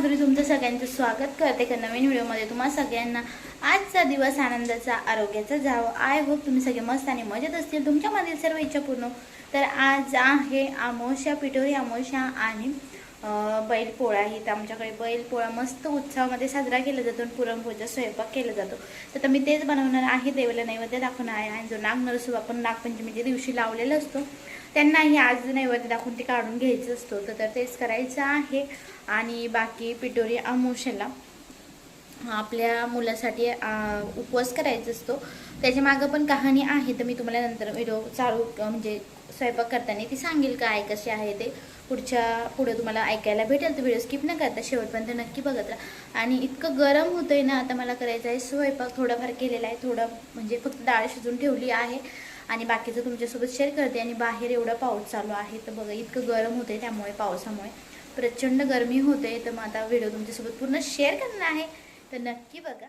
माधुरी तुमचं सगळ्यांचं स्वागत करते. का नवीन व्हिडिओमध्ये तुम्हा सगळ्यांना आजचा दिवस आनंदाचा आरोग्याचा जावं. आय होप तुम्ही सगळे मस्त आणि मजेत असतील. तुमच्यामधील सर्व इच्छा पूर्ण तर आज आहे अमावस्या पिठोरी अमावस्या आणि बैलपोळा. ही तर आमच्याकडे बैलपोळा मस्त उत्सवामध्ये साजरा केला जातो आणि पुरणपोळीचा स्वयंपाक केला जातो. तर आता मी तेच बनवणार आहे. देवाला नैवेद्य दाखवणार आहे. आणि जो नाग नरसोबा आपण नागपंचमीच्या दिवशी लावलेला असतो. त्यांनाही आज नैवेद्य दाखवून ते काढून घ्यायचं असतो तर तर तेच करायचं आहे. आणि बाकी पिटोरी अमोशाला आपल्या मुलासाठी उपवास करायचा असतो. त्याच्या मागं पण कहाणी आहे तर मी तुम्हाला नंतर व्हिडिओ चालू म्हणजे स्वयंपाक करताना ती सांगेल काय कशी आहे ते. पुढच्या पुढे तुम्हाला ऐकायला भेटेल तर व्हिडिओ स्किप न करता शेवटपर्यंत नक्की बघत राहा. आणि इतकं गरम होतं आहे ना आता मला करायचं आहे स्वयंपाक. थोडाफार केलेला आहे थोडं म्हणजे फक्त डाळ शिजून ठेवली आहे. आणि बाकीचं तुमच्यासोबत शेअर करते आणि बाहेर एवढा पाऊस चालू आहे तर बघा इतकं गरम होते त्यामुळे पावसामुळे. प्रचंड गरमी होते तर मग आता व्हिडिओ तुमच्यासोबत पूर्ण शेअर करणार आहे. तर नक्की बघा.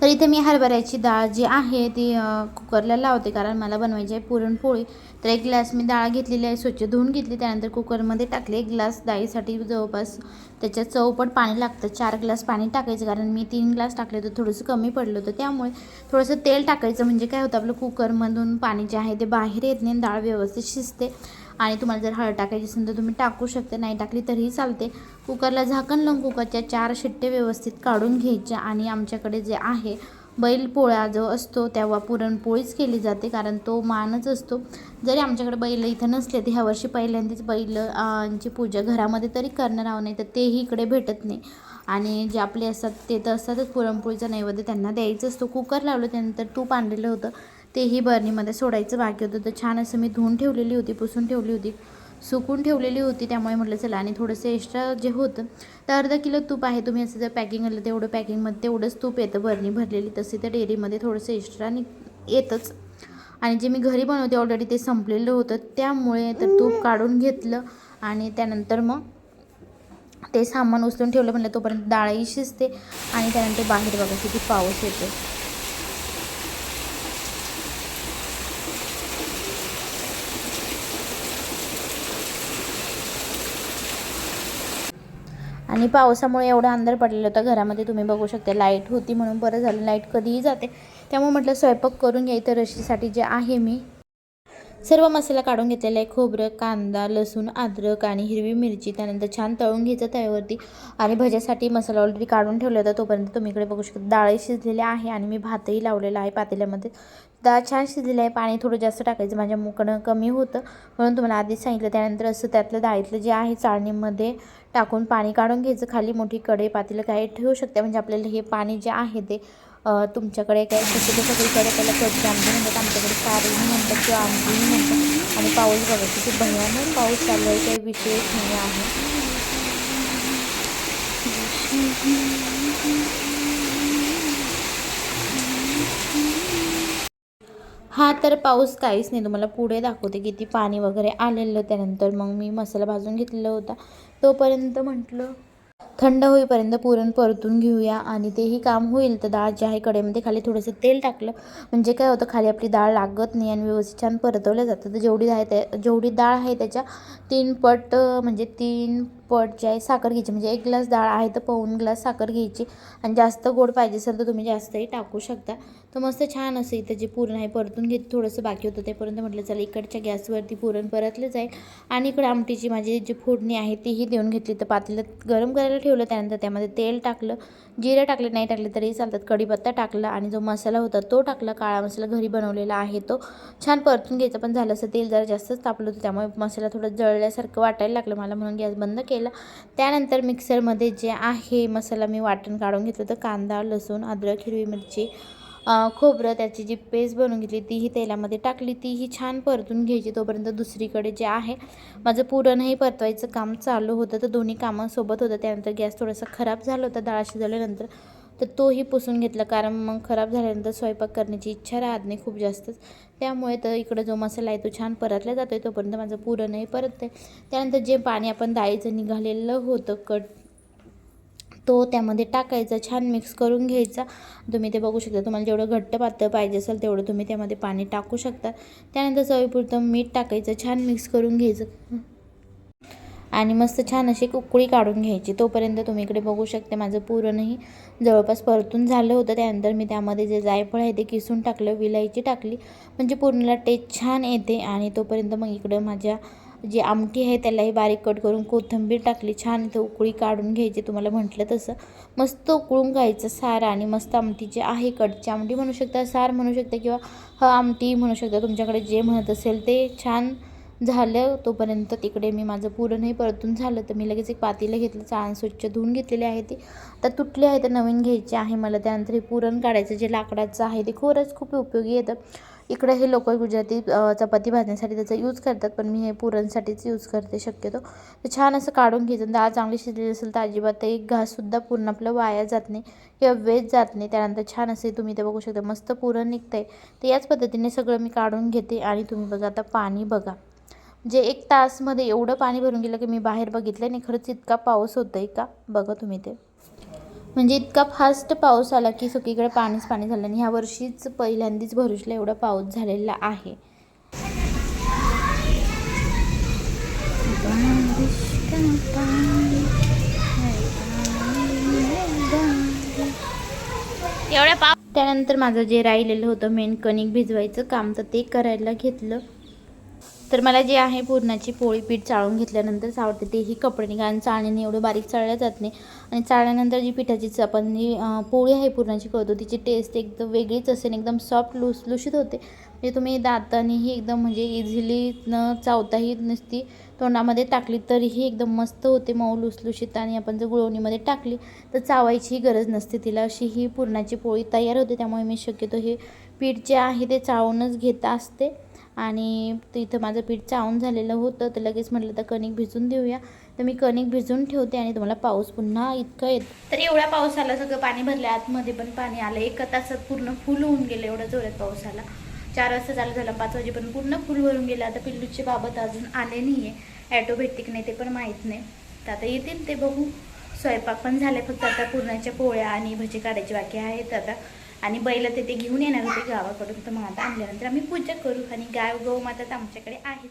तर इथे मी हरभऱ्याची डाळ जी आहे ती कुकरला लावते कारण मला बनवायची आहे पुरणपोळी. तर एक ग्लास मी डाळ घेतलेली आहे स्वच्छ धुवून घेतली. त्यानंतर कुकरमध्ये टाकले एक ग्लास डाळीसाठी जवळपास त्याच्यात चौपट पाणी लागतं. चार ग्लास पाणी टाकायचं कारण मी तीन ग्लास टाकले तर थोडंसं कमी पडलं होतं. त्यामुळे थोडंसं तेल टाकायचं म्हणजे काय होतं आपलं कुकरमधून पाणी जे आहे ते बाहेर येत नाही आणि डाळ व्यवस्थित शिजते. आणि तुम्हाला जर हळद टाकायची असेल तर तुम्ही टाकू शकते. नाही टाकली तरीही चालते. कुकरला झाकण लावून कुकरच्या चार शिट्टे व्यवस्थित काढून घ्यायच्या आणि आमच्याकडे जे आहे बैल पोळा जो असतो तेव्हा पुरणपोळीच केली जाते कारण तो मानच असतो. जरी आमच्याकडे बैल इथं नसले तर ह्या वर्षी पहिल्यांदाच बैल ची पूजा घरामध्ये तरी करणार आहोत. नाही तर तेही इकडे भेटत नाही. आणि जे आपले असतात ते तर असतातच पुरणपोळीचा नैवेद्य त्यांना द्यायचं असतो. कुकर लावलं त्यानंतर तूप आणलेलं होतं. तेही बर्नीमध्ये सोडायचं बाकी होतं. तर छान असं मी धुवून ठेवलेली होती पुसून ठेवली होती. सुकून ठेवलेली होती त्यामुळे म्हटलं चला आणि थोडंसं एक्स्ट्रा जे होतं तर अर्धा किलो तूप आहे. तुम्ही असं जर पॅकिंग आलं तेवढं पॅकिंगमध्ये तेवढंच तूप येतं बर्नी भरलेली. तसे तर डेअरीमध्ये थोडंसं एक्स्ट्रा नि येतंच. आणि जे मी घरी बनवते ऑलरेडी ते संपलेलं होतं. त्यामुळे तर तूप काढून घेतलं आणि त्यानंतर मग ते सामान उचलून ठेवलं. म्हटलं तोपर्यंत डाळही शिजते आणि त्यानंतर बाहेर बघा किती पाऊस येतो आणि पावसामुळे एवढा अंधार पडलेला होता. घरामध्ये तुम्ही बघू शकता लाइट होती म्हणून बरं झालं. लाइट कधीही जाते. त्यामुळे म्हटलं स्वयंपाक करून घ्या इथं रशीसाठी जे आहे मी सर्व मसाला काढून घेतलेला आहे. खोबरं कांदा लसूण अद्रक आणि हिरवी मिरची. त्यानंतर छान तळून घ्यायचं तव्यावरती आणि भज्यासाठी मसाला ऑलरेडी काढून ठेवला होता. तोपर्यंत तुम्ही इकडे बघू शकता. डाळही शिजलेली आहे आणि मी भातही लावलेला आहे पातेल्यामध्ये. डाळ छान शिजलेलं आहे पाणी थोडं जास्त टाकायचं. माझ्या मुकडं कमी होतं. म्हणून तुम्हाला आधीच सांगितलं. त्यानंतर असं त्यातलं डाळीतलं जे आहे चाळणीमध्ये टाकून पाणी काढून घ्यायचं. खाली मोठी कढई पातेलं काय ठेवू शकते. म्हणजे आपल्याला हे पाणी जे आहे ते तुमच्याकडे काय शक्यतो सगळीकडे त्याला कच्ची आमटी म्हणतात. आमच्याकडे कारही म्हणतात किंवा आमटीही म्हणतात. आणि पाऊस बघा किती भयानक पाऊस चालू आहे काही विशेष नाही आहे. हा तर पाऊस काहीच नाही. तुम्हाला पुढे दाखवते किती पाणी वगैरे आलेलं त्यानंतर. मग मी मसाला भाजून घेतलेला होता. तोपर्यंत म्हटलं थंड होईपर्यंत पुरण परतून घेऊया आणि तेही काम होईल. तर डाळ जी आहे कडेमध्ये खाली थोडंसं तेल टाकलं. म्हणजे काय होतं खाली आपली डाळ लागत नाही आणि व्यवस्थित छान परतवलं जातं. तर जेवढी आहे त्या जेवढी डाळ आहे त्याच्या तीन पट म्हणजे तीन पट आहे साखर घ्यायची. म्हणजे एक ग्लास डाळ आहे तर पाऊन ग्लास साखर घ्यायची. आणि जास्त गोड पाहिजे असेल तर तुम्ही जास्तही टाकू शकता. तर मस्त छान असं इथं जे पुरण आहे परतून घेत थोडंसं बाकी होतं. तेपर्यंत म्हटलं चला इकडच्या गॅसवरती पुरण परतलं जाईल. आणि इकडे आमटीची माझी जी फोडणी आहे तीही देऊन घेतली. तर पातेल्यात गरम करायला ठेवलं त्यानंतर त्यामध्ये तेल टाकलं. जिरे टाकले नाही टाकले तरी चालतात. कढीपत्ता टाकला आणि जो मसाला होता तो टाकला. काळा मसाला घरी बनवलेला आहे तो. छान परतून घ्यायचा पण झालं असं तेल जरा जास्तच तापलं होतं. त्यामुळे मसाला थोडं जळल्यासारखं वाटायला लागलं. मला म्हणून गॅस बंद केला. त्यानंतर मिक्सरमध्ये जे आहे मसाला मी वाटण काढून घेतलं तर कांदा लसूण अद्रक हिरवी मिरची खोबरं त्याची जी पेस्ट बनवून घेतली तीही तेलामध्ये टाकली. तीही छान परतून घ्यायची. तोपर्यंत दुसरीकडे जे आहे माझं पुरणही परतवायचं काम चालू होतं. तर दोन्ही कामांसोबत होतं. त्यानंतर गॅस थोडासा खराब झाला होता. डाळ शिजवल्यानंतर तर तोही पुसून घेतला. कारण मग खराब झाल्यानंतर स्वयंपाक करण्याची इच्छा राहत नाही खूप जास्तच त्यामुळे तर इकडं जो मसाला आहे तो छान परतला जातो आहे तोपर्यंत माझं पुरणही परत आहे त्यानंतर जे पाणी आपण डाळीचं निघालेलं होतं कट तो त्यामध्ये टाकायचा. छान मिक्स करून घ्यायचा. तुम्ही ते बघू शकता. तुम्हाला जेवढं घट्ट पातळ पाहिजे असेल तेवढं तुम्ही त्यामध्ये पाणी टाकू शकता. त्यानंतर चवीपुरतं मीठ टाकायचं. छान मिक्स करून घ्यायचं. आणि मस्त छान अशी उकळी काढून घ्यायची. तोपर्यंत तुम्ही इकडे बघू शकते माझं पुरणही जवळपास परतून झालं होतं. त्यानंतर मी त्यामध्ये जे जायफळ आहे ते किसून टाकलं विलायची टाकली. म्हणजे पुरणाला टेस्ट छान येते आणि तोपर्यंत मग इकडं माझ्या जी आमटी आहे त्यालाही बारीक कट करून कोथिंबीर टाकली. छान इथं उकळी काढून घ्यायची तुम्हाला म्हटलं तसं. मस्त उकळून घ्यायचं सार आणि मस्त आमटी जे आहे कटची आमटी म्हणू शकता सार म्हणू शकता किंवा ह आमटी म्हणू शकता. तुमच्याकडे जे म्हणत असेल ते छान झालं तोपर्यंत तिकडे मी माझं पुरणही परतून झालं. तर मी लगेच एक पातेलं घेतलं चाळण स्वच्छ धुवून घेतलेले आहे ते. तर तुटले आहे तर नवीन घ्यायचे आहे मला. त्यानंतर हे पुरण काढायचं जे लाकडाचं आहे ते खरंच खूप उपयोगी येतं. इकडे हे लोक गुजराती चपाती भाजण्यासाठी त्याचा यूज करतात पण मी हे पुरणसाठीच यूज करते शक्यतो. तर छान असं काढून घ्यायचं. डाळ चांगली शिजलेली असेल तर अजिबात एक घाससुद्धा पूर्ण आपलं वाया जात नाही किंवा वेस्ट जात नाही. त्यानंतर छान असे तुम्ही ते बघू शकता मस्त पुरण निघतं आहे तर याच पद्धतीने सगळं मी काढून घेते आणि तुम्ही बघा आता पाणी बघा. म्हणजे एक तासमध्ये एवढं पाणी भरून गेलं की मी बाहेर बघितलं आणि खरंच इतका पाऊस होतोय का? बघा तुम्ही ते. म्हणजे इतका फास्ट पाऊस आला की सगळीकडे पाणीच पाणी झालं आणि ह्या वर्षीच पहिल्यांदाच भरुशला एवढा पाऊस झालेला आहे. एवढ्या त्यानंतर माझं जे राहिलेलं होतं मेन कणिक भिजवायचं काम तर ते करायला घेतलं. तर मला जे आहे पुरणाची पोळी पीठ चाळून घेतल्यानंतर आवडते तेही कपड्याने कारण चाळण्याने एवढं बारीक चाळल्या जात नाही. आणि चाळल्यानंतर जी पिठाची च- आपण जी पोळी आहे पुरणाची करतो तिची टेस्ट एकदम वेगळीच असेल एकदम सॉफ्ट लुसलुशीत होते. म्हणजे तुम्ही दातानेही एकदम म्हणजे इझिली न चावताही नसती तोंडामध्ये टाकली तरीही एकदम मस्त होते मऊ लुसलुशीत आणि आपण जर गुळवणीमध्ये टाकली तर चावायचीही गरज नसते. तिला अशी ही पुरणाची पोळी तयार होते त्यामुळे मी शक्यतो हे पीठ जे आहे ते चाळूनच घेत असते. आणि तिथं माझं पीठ चावून झालेलं होतं तर लगेच म्हटलं तर कणिक भिजून देऊया. तर मी कणिक भिजून ठेवते आणि तुम्हाला पाऊस पुन्हा इतका येत. तर एवढ्या पावसाला सगळं पाणी भरलं आतमध्ये पण पाणी आलं. एका तासात पूर्ण फुल होऊन गेलं एवढं जोरात पाऊस आला चार वाजता चालू झाला पाच वाजेपर्यंत पूर्ण फुल भरून गेलं. आता पिल्लूची बाबत अजून आले नाही आहे ॲटो भेटते की नाही ते पण माहीत नाही. तर आता येतील ते बघू. स्वयंपाक पण झाले फक्त आता पुरणाच्या पोळ्या आणि भजी काढायची बाकी आहेत आता. आणि बैल ते ते घेऊन येणार होते गावाकडून तर मग आता आणल्यानंतर आम्ही पूजा करू आणि गाय गौ माता तर आमच्याकडे आहेच.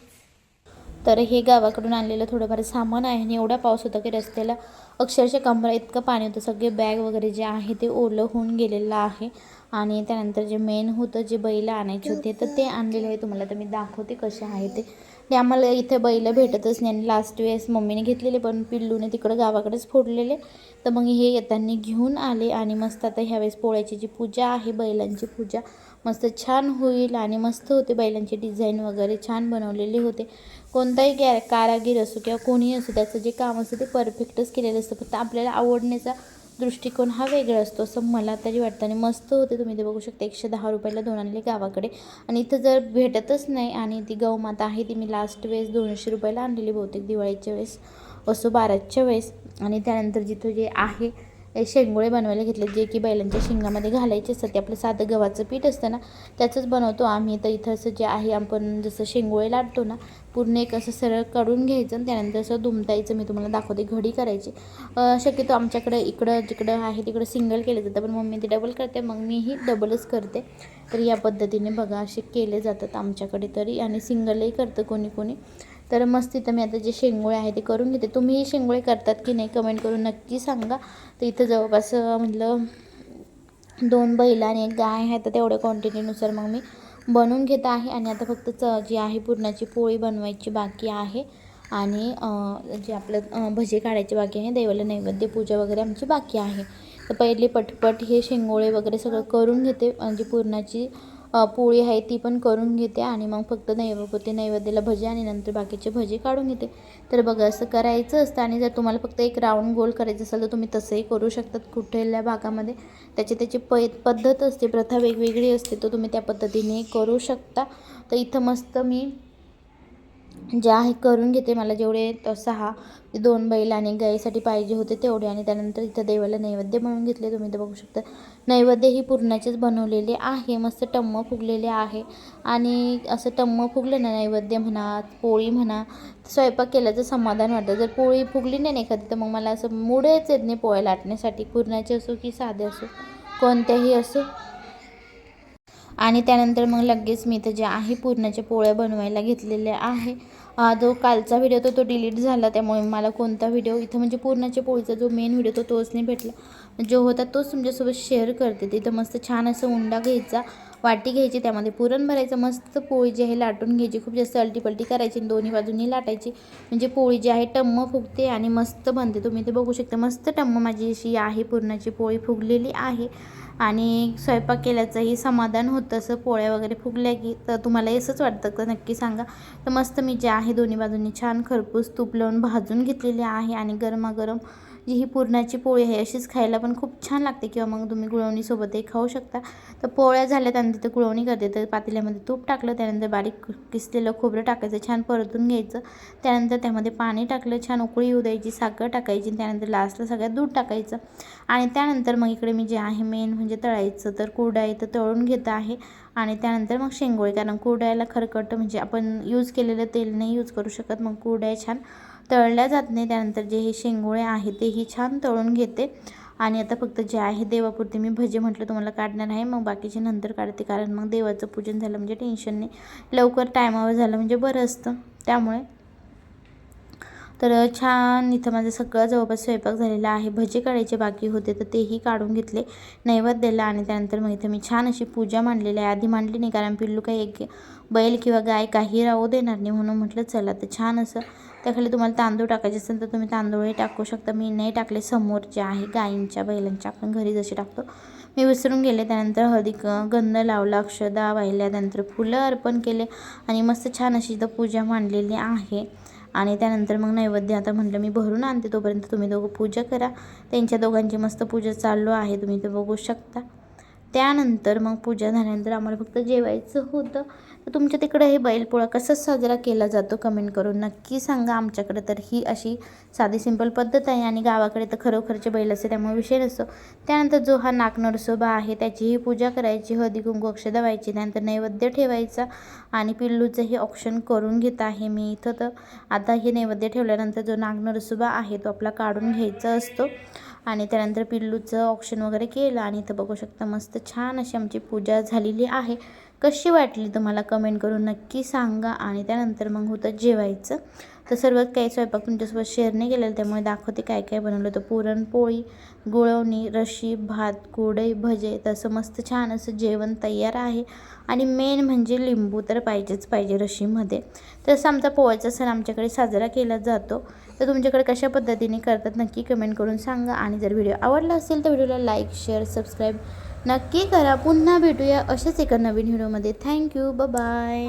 तर हे गावाकडून आणलेलं थोडंफार सामान आहे आणि एवढा पाऊस होता की रस्त्याला अक्षरशः कमरा इतकं पाणी होतं. सगळे बॅग वगैरे जे आहे ते ओलं होऊन गेलेलं आहे. आणि त्यानंतर जे मेन होतं जे बैल आणायचे होते तर ते आणलेलं आहे. तुम्हाला तर मी दाखवते कसे आहे ते. ते आम्हाला इथे बैल भेटतच नाही. आणि लास्ट वेळेस मम्मीने घेतलेले पण पिल्लूने तिकडं गावाकडेच फोडलेले. तर मग हे येताना घेऊन आले आणि मस्त आता ह्यावेळेस पोळ्याची जी पूजा आहे बैलांची पूजा मस्त छान होईल आणि मस्त होते बैलांचे डिझाईन वगैरे छान बनवलेले होते. कोणताही गॅ कारागीर असो किंवा कोणीही असो त्याचं जे काम असतं ते परफेक्टच केलेलं असतं. फक्त आपल्याला आवडण्याचा दृष्टिकोन हा वेगळा असतो. असं मला तरी वाटतं. आणि मस्त होते तुम्ही ते बघू शकता. एकशे दहा रुपयाला दोन आणले गावाकडे. आणि इथं जर भेटतच नाही आणि ती गौमाता आहे ती मी लास्ट वेळेस दोनशे रुपयाला आणलेली बहुतेक दिवाळीच्या वेळेस असो बाराच्या वेळेस. आणि त्यानंतर जिथं जे आहे शेंगोळे बनवायला घेतले जे की बैलांच्या शिंगामध्ये घालायचे असतात. ते आपलं साधं गव्हाचं पीठ असतं ना त्याचंच बनवतो आम्ही. तर इथं असं जे आहे आपण जसं शेंगोळे लाटतो ना पूर्ण एक असं सरळ काढून घ्यायचं आणि त्यानंतर असं दुमतायचं मी तुम्हाला दाखवते घडी करायची. शक्यतो आमच्याकडे इकडं जिकडं आहे तिकडं सिंगल केलं जातं पण मम्मी ते डबल करते मग मीही डबलच करते. तर या पद्धतीने बघा असे केले जातात आमच्याकडे तरी. आणि सिंगलही करतं कोणी कोणी. तर मस्त इथं मी आता जे शेंगोळे आहे ते करून घेते. तुम्ही शेंगोळे करतात की नाही कमेंट करून नक्की सांगा. तर इथं जवळपास म्हटलं दोन बैल आणि एक गाय आहे. तर तेवढ्या क्वांटिटीनुसार मग मी बनवून घेत आहे. आणि आता फक्त च जी आहे पुरणाची पोळी बनवायची बाकी आहे. आणि जे आपलं भजे काढायचे बाकी आहे. देवाला नैवेद्य पूजा वगैरे आमची बाकी आहे. तर पहिले पटपट हे शेंगोळे वगैरे सगळं करून घेते. म्हणजे पुरणाची पोळी आहे ती पण करून घेते आणि मग फक्त नैवेद्य नैवेद्याला भजे आणि नंतर बाकीचे भजे काढून घेते. तर बघा असं करायचं असतं आणि जर तुम्हाला फक्त एक राऊंड गोल करायचं असेल तर तुम्ही तसंही करू शकतात कुठल्या भागामध्ये. त्याची त्याची प पद्धत असते प्रथा वेगवेगळी असते तर तुम्ही त्या पद्धतीने करू शकता. तर इथं मस्त मी जे आहे करून घेते मला जेवढे सहा दोन बैल आणि गाईसाठी पाहिजे होते तेवढे. आणि त्यानंतर इथं देवाला नैवेद्य बनवून घेतले तुम्ही तर बघू शकता. नैवेद्य ही पूर्णाचेच बनवलेले आहे मस्त टम्म फुगलेले आहे. आणि असं टम्म फुगलं ना नैवेद्य म्हणा पोळी म्हणा स्वयंपाक केल्याचं समाधान वाटतं. जर पोळी फुगली नाही एखादी तर मग मला असं मुळेच येत नाही पोळ्या लाटण्यासाठी. पूर्णाचे असो की साधे असो कोणत्याही असो आणि त्यानंतर मग लगेच मी इथं जे आहे पुरणाच्या पोळ्या बनवायला घेतलेल्या आहे. हा जो कालचा व्हिडिओ तो तो डिलीट झाला. त्यामुळे मला कोणता व्हिडिओ इथं म्हणजे पूर्णाच्या पोळीचा जो मेन व्हिडिओ तो तोच नाही भेटला. जो होता तोच तुमच्यासोबत शेअर करते. तिथं मस्त छान असं उंडा घ्यायचा वाटी घ्यायची त्यामध्ये पुरण भरायचं मस्त पोळी जी आहे लाटून घ्यायची. खूप जास्त अल्टीपल्टी करायची आणि दोन्ही बाजूंनी लाटायची. म्हणजे पोळी जी आहे टम्म फुगते आणि मस्त बनते. तुम्ही ते बघू शकता मस्त टम्म माझी अशी आहे पुरणाची पोळी फुगलेली आहे. आणि स्वयंपाक केल्याचंही समाधान होतं. असं पोळ्या वगैरे फुगल्या की तर तुम्हाला असंच वाटतं का? नक्की सांगा. तर मस्त मी जे आहे दोन्ही बाजूंनी छान खरपूस तूप लावून भाजून घेतलेली आहे आणि गरमागरम जी ही पुरणाची पोळी आहे अशीच खायला पण खूप छान लागते. किंवा मग तुम्ही गुळवणीसोबतही खाऊ शकता. तर पोळ्या झाल्या त्यानंतर तिथं गुळवणी करते. तर पातेल्यामध्ये तूप टाकलं त्यानंतर बारीक किसलेलं खोबरं टाकायचं छान परतून घ्यायचं. त्यानंतर त्यामध्ये पाणी टाकलं छान उकळी येऊ द्यायची साखर टाकायची त्यानंतर लास्टला सगळ्यात दूध टाकायचं. आणि त्यानंतर मग इकडे मी जे आहे मेन म्हणजे तळायचं तर कुरडाई तर तळून घेत आहे. आणि त्यानंतर मग शेंगोळे कारण कुरडायला खरकट म्हणजे आपण यूज केलेलं तेल नाही यूज करू शकत मग कुरडाय छान तळल्या जात नाही. त्यानंतर जे हे शेंगोळे आहे तेही छान तळून घेते. आणि आता फक्त जे आहे देवापुरते मी भजे म्हटलं तुम्हाला काढणार आहे. मग बाकीचे नंतर काढते. कारण मग देवाचं पूजन झालं म्हणजे टेन्शन नाही लवकर टायमावर झालं म्हणजे बरं असतं. त्यामुळे तर छान इथं माझं सगळं जवळपास स्वयंपाक झालेला आहे. भजे काढायचे बाकी होते तर तेही काढून घेतले नैवेद्याला. आणि त्यानंतर मग इथं मी छान अशी पूजा मांडलेली आहे. आधी मांडली नाही कारण पिल्लू काही एक बैल किंवा गाय काही राहू देणार नाही म्हणून म्हटलं चला तर छान असं त्याखाली तुम्हाला तांदूळ टाकायचे असेल तर तुम्ही तांदूळही टाकू शकता. मी नाही टाकले समोर जे आहे गायींच्या बैलांच्या आपण घरी जसे टाकतो मी विसरून गेले. त्यानंतर हळदी गंध लावला अक्षदा वाहिल्या त्यानंतर फुलं अर्पण केले आणि मस्त छान अशी इथं पूजा मांडलेली आहे. आणि त्यानंतर मग नैवेद्य आता म्हटलं मी भरून आणते तोपर्यंत तुम्ही दोघं पूजा करा. त्यांच्या दोघांची मस्त पूजा चालू आहे तुम्ही ते बघू शकता. त्यानंतर मग पूजा झाल्यानंतर आम्हाला फक्त जेवायचं होतं. तर तुमच्या तिकडे हे बैलपोळा कसा साजरा केला जातो कमेंट करून नक्की सांगा. आमच्याकडे तर ही अशी साधी सिंपल पद्धत आहे आणि गावाकडे तर खरोखरचे बैल असते त्यामुळे विषय नसतो. त्यानंतर जो हा नागनरसोबा आहे त्याचीही पूजा करायची. हळदी कुंकू अक्षदा व्हायची त्यानंतर नैवेद्य ठेवायचा आणि पिल्लूचंही ऑप्शन करून घेत आहे मी इथं तर. आता हे नैवेद्य ठेवल्यानंतर जो नागनरसोबा आहे तो आपला काढून घ्यायचा असतो. आणि त्यानंतर पिल्लूचं ऑप्शन वगैरे केलं आणि इथं बघू शकता मस्त छान अशी आमची पूजा झालेली आहे. कशी वाटली तुम्हाला कमेंट करून नक्की सांगा आणि त्यानंतर मग होतं जेवायचं. तर सर्वात काही स्वयंपाक तुमच्यासोबत शेअर नाही केलेलं त्यामुळे दाखवते काय काय बनवलं. होतं पुरणपोळी गुळवणी रशी भात कुरडई भजे तसं मस्त छान असं जेवण तयार आहे. आणि मेन म्हणजे लिंबू तर पाहिजेच पाहिजे रशीमध्ये. तसं आमचा पोळ्याचा सण आमच्याकडे साजरा केला जातो. तर तुमच्याकडे कशा पद्धतीने करतात नक्की कमेंट करून सांगा. आणि जर व्हिडिओ आवडला असेल तर व्हिडिओला लाईक शेअर सबस्क्राईब नक्की करा. पुन्हा भेटूया अशाच एका नवीन व्हिडिओमध्ये थँक्यू बाय